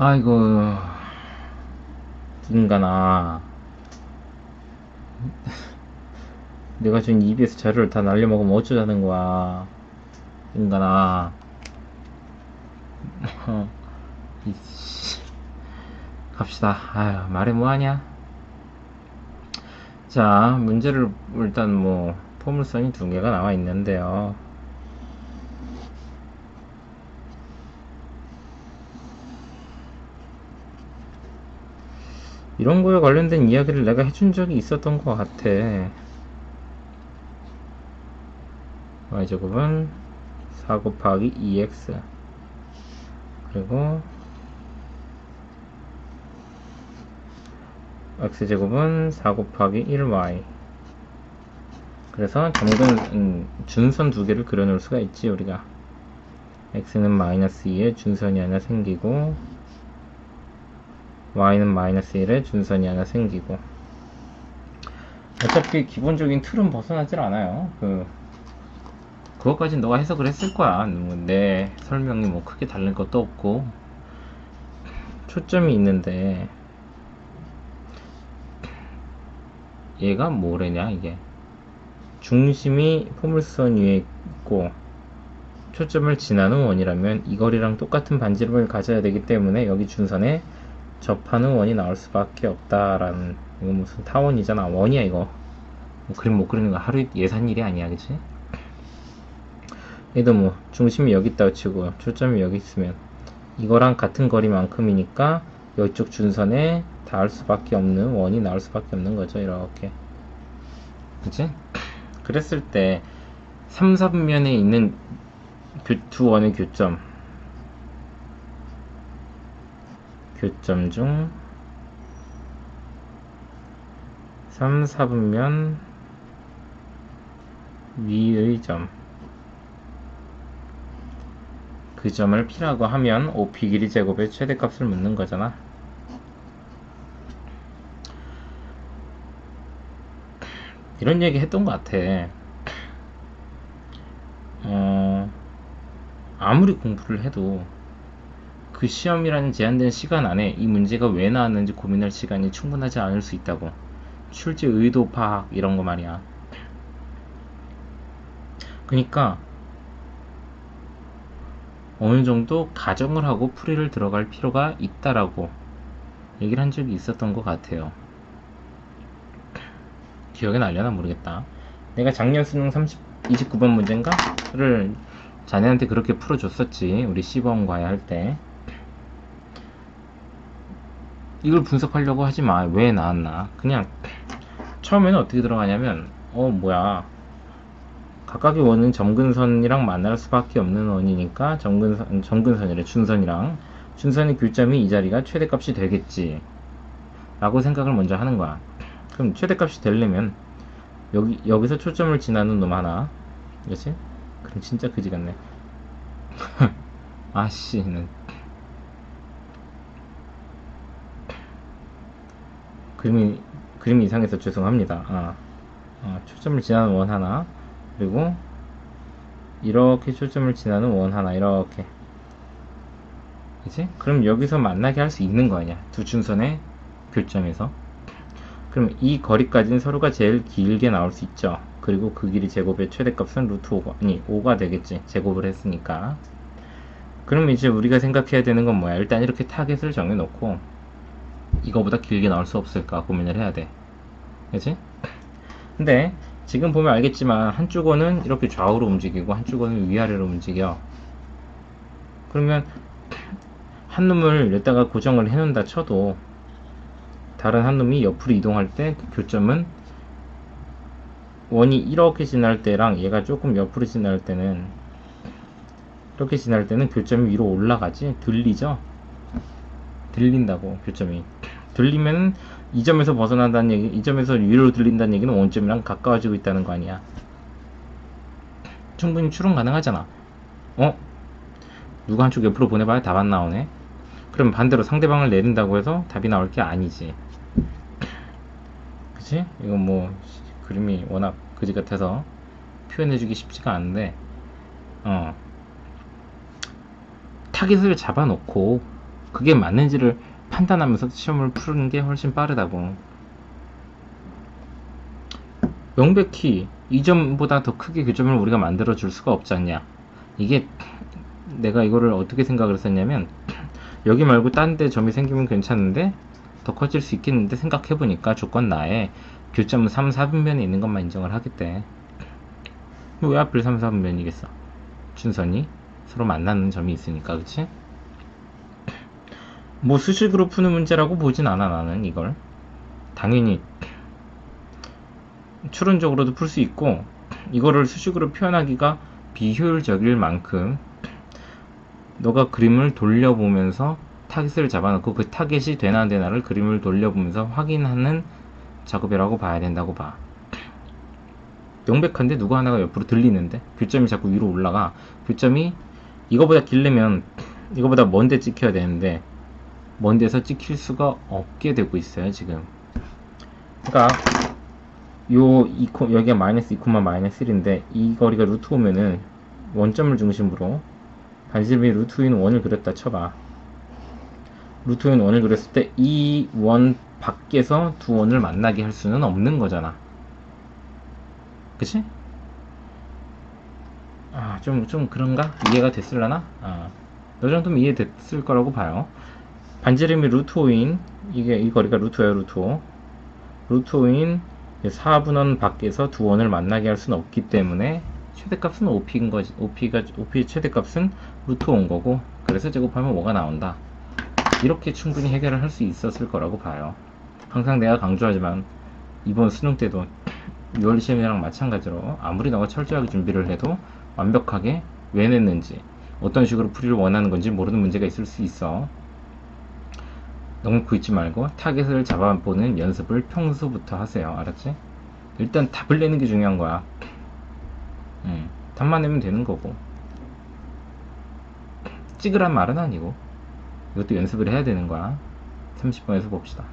아이고. 인간아. 내가 준 EBS 자료를 다 날려먹으면 어쩌자는 거야. 인간아. 이씨. 갑시다. 아유 말해 뭐하냐? 자 문제를 일단 뭐 포물선이 두 개가 나와 있는데요 이런 거에 관련된 이야기를 내가 해준 적이 있었던 것 같아. y제곱은 4 곱하기 2x 그리고 x제곱은 4 곱하기 1y 그래서 정근 음, 준선 두 개를 그려놓을 수가 있지 우리가. X는 마이너스 2에 준선이 하나 생기고 y는 마이너스 1에 준선이 하나 생기고. 어차피 기본적인 틀은 벗어나질 않아요. 그 그것까진 너가 해석을 했을 거야. 뭐내 설명이 뭐 크게 다른 것도 없고. 초점이 있는데. 얘가 뭐래냐 이게. 중심이 포물선 위에 있고 초점을 지나는 원이라면 이 거리랑 똑같은 반지름을 가져야 되기 때문에 여기 준선에 접하는 원이 나올 수밖에 없다라는 이거 무슨 타원이잖아 원이야 이거 뭐 그림 못 그리는 거 하루 예산 일이 아니야 그치? 얘도 뭐 중심이 여기 있다고 치고 초점이 여기 있으면 이거랑 같은 거리만큼이니까 이쪽 준선에 닿을 수밖에 없는 원이 나올 수밖에 없는 거죠 이렇게 그치? 그랬을 때 3, 4분면에 있는 두 원의 교점 교점 중 3, 4분면 위의 점. 그 점을 P라고 하면 OP 길이 제곱의 최대값을 묻는 거잖아. 이런 얘기 했던 것 같아. 어, 아무리 공부를 해도 그 시험이라는 제한된 시간 안에 이 문제가 왜 나왔는지 고민할 시간이 충분하지 않을 수 있다고. 출제 의도 파악 이런 거 말이야. 그러니까 어느 정도 가정을 하고 풀이를 들어갈 필요가 있다라고 얘기를 한 적이 있었던 것 같아요. 기억에 날려나 모르겠다. 내가 작년 수능 30, 29번 문제인가?를 자네한테 그렇게 풀어줬었지. 우리 시범 과외 할 때. 이걸 분석하려고 하지 마. 왜 나왔나? 그냥 처음에는 어떻게 들어가냐면 어 뭐야 각각의 원은 점근선이랑 만날 수밖에 없는 원이니까 점근선 점근선이래 준선이랑 준선의 교점이 이 자리가 최대값이 되겠지 라고 생각을 먼저 하는 거야 그럼 최대값이 되려면 여기 여기서 초점을 지나는 놈 하나 그렇지? 그럼 진짜 그지 같네 아씨 는 그림이 그림이 이상해서 죄송합니다. 아, 아, 초점을 지나는 원 하나. 그리고 이렇게 초점을 지나는 원 하나 이렇게. 그치? 그럼 여기서 만나게 할 수 있는 거 아니야? 두 준선의 교점에서. 그럼 이 거리까지는 서로가 제일 길게 나올 수 있죠. 그리고 그 길이 제곱의 최대값은 루트 5가 아니 5가 되겠지. 제곱을 했으니까. 그럼 이제 우리가 생각해야 되는 건 뭐야? 일단 이렇게 타겟을 정해놓고 이거보다 길게 나올 수 없을까 고민을 해야 돼. 그치? 근데 지금 보면 알겠지만 한쪽 원은 이렇게 좌우로 움직이고 한쪽 원은 위아래로 움직여. 그러면 한 놈을 여기다가 고정을 해놓는다 쳐도 다른 한 놈이 옆으로 이동할 때그 교점은 원이 이렇게 지날 때랑 얘가 조금 옆으로 지날 때는 이렇게 지날 때는 교점이 위로 올라가지 들리죠? 들린다고 교점이. 들리면 이 점에서 벗어난다는 얘기 이 점에서 위로 들린다는 얘기는 원점이랑 가까워지고 있다는 거 아니야. 충분히 추론 가능하잖아. 어? 누가 한쪽 옆으로 보내봐야 답 안 나오네? 그럼 반대로 상대방을 내린다고 해서 답이 나올 게 아니지. 그치? 이건 뭐 그림이 워낙 그지 같아서 표현해주기 쉽지가 않은데. 어. 타깃을 잡아놓고 그게 맞는지를 판단하면서 시험을 푸는 게 훨씬 빠르다고. 명백히 이 점보다 더 크게 교점을 우리가 만들어 줄 수가 없지 않냐. 이게 내가 이거를 어떻게 생각을 했었냐면 여기 말고 딴 데 점이 생기면 괜찮은데 더 커질 수 있겠는데 생각해 보니까 조건 나에 교점은 3, 4분면에 있는 것만 인정을 하겠대. 왜 하필 3, 4분면이겠어? 준선이 서로 만나는 점이 있으니까, 그치? 뭐 수식으로 푸는 문제라고 보진 않아, 나는 이걸. 당연히 추론적으로도 풀 수 있고, 이거를 수식으로 표현하기가 비효율적일 만큼 너가 그림을 돌려보면서 타겟을 잡아놓고 그 타겟이 되나 안 되나를 그림을 돌려보면서 확인하는 작업이라고 봐야 된다고 봐. 명백한데 누가 하나가 옆으로 들리는데 교점이 자꾸 위로 올라가 교점이 이거보다 길려면 이거보다 먼데 찍혀야 되는데 먼 데서 찍힐 수가 없게 되고 있어요 지금 그러니까 요 2, 여기가 마이너스 2, 마이너스 1인데 이 거리가 루트 오면은 원점을 중심으로 반지름이 루트 인 원을 그렸다 쳐봐 루트 인 원을 그렸을 때 이 원 밖에서 두 원을 만나게 할 수는 없는 거잖아 그치? 아, 좀, 좀 그런가? 이해가 됐을라나? 아, 이 정도면 이해됐을 거라고 봐요. 반지름이 루트 5인, 이게, 이 거리가 루트예요, 루트 5. 루트 5인 4분원 밖에서 두 원을 만나게 할 수는 없기 때문에 최대값은 5p인 거지. 5p가, 5p의 최대값은 루트 5인 거고, 그래서 제곱하면 5가 나온다. 이렇게 충분히 해결을 할 수 있었을 거라고 봐요. 항상 내가 강조하지만, 이번 수능 때도 6월 시험이랑 마찬가지로 아무리 너가 철저하게 준비를 해도 완벽하게 왜 냈는지 어떤 식으로 풀이를 원하는 건지 모르는 문제가 있을 수 있어 너무 굳지 말고 타겟을 잡아보는 연습을 평소부터 하세요. 알았지? 일단 답을 내는 게 중요한 거야. 음, 답만 내면 되는 거고. 찍으란 말은 아니고 이것도 연습을 해야 되는 거야. 30번에서 봅시다